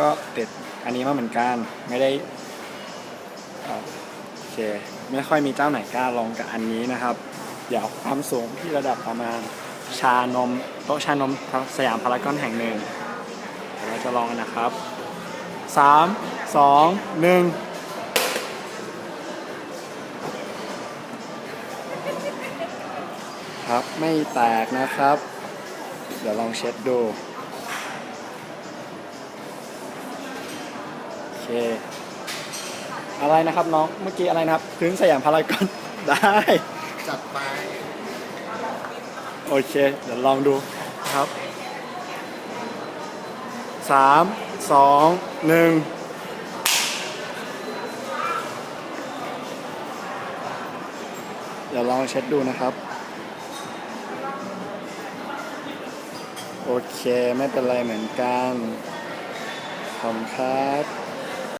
ก็ติดอันนี้มาเหมือนกัน ไม่ได้โอเค ไม่ค่อยมีเจ้าไหนกล้าลองกับอันนี้นะครับ เดี๋ยวความสูงที่ระดับประมาณชานมโต๊ะชานมสยามพารากอนแห่งหนึ่งเราจะลองกันนะครับสามสองหนึ่งครับไม่แตกนะครับ เดี๋ยวลองเช็ดดู โอ เคอะไรนะครับน้องเมื่อกี้อะไรนะครับพื้นสยามพารากอน ได้จัดไป โอเค เดี๋ยวลองดูครับสามสองหนึ่งเดี๋ยวลองเช็ดดูนะครับ โอเคไม่เป็นไรเหมือนกันขอบคุณครับ